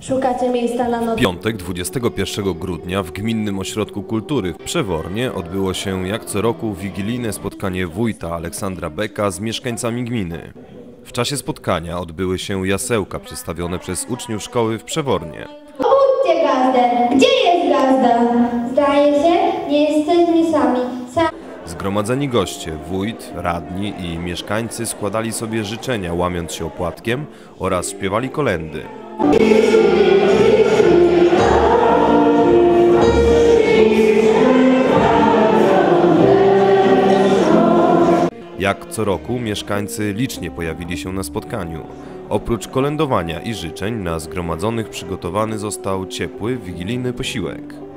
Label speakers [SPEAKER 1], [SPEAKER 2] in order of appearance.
[SPEAKER 1] Szukacie miejsca na noc?
[SPEAKER 2] Piątek 21 grudnia w Gminnym Ośrodku Kultury w Przewornie odbyło się jak co roku wigilijne spotkanie wójta Aleksandra Beka z mieszkańcami gminy. W czasie spotkania odbyły się jasełka przedstawione przez uczniów szkoły w Przewornie.
[SPEAKER 3] Budźcie gazdę! Gdzie jest gazda? Zdaje się, nie jesteśmy sami. Sam
[SPEAKER 2] Zgromadzeni goście, wójt, radni i mieszkańcy składali sobie życzenia łamiąc się opłatkiem oraz śpiewali kolendy. Jak co roku mieszkańcy licznie pojawili się na spotkaniu. Oprócz kolędowania i życzeń na zgromadzonych przygotowany został ciepły, wigilijny posiłek.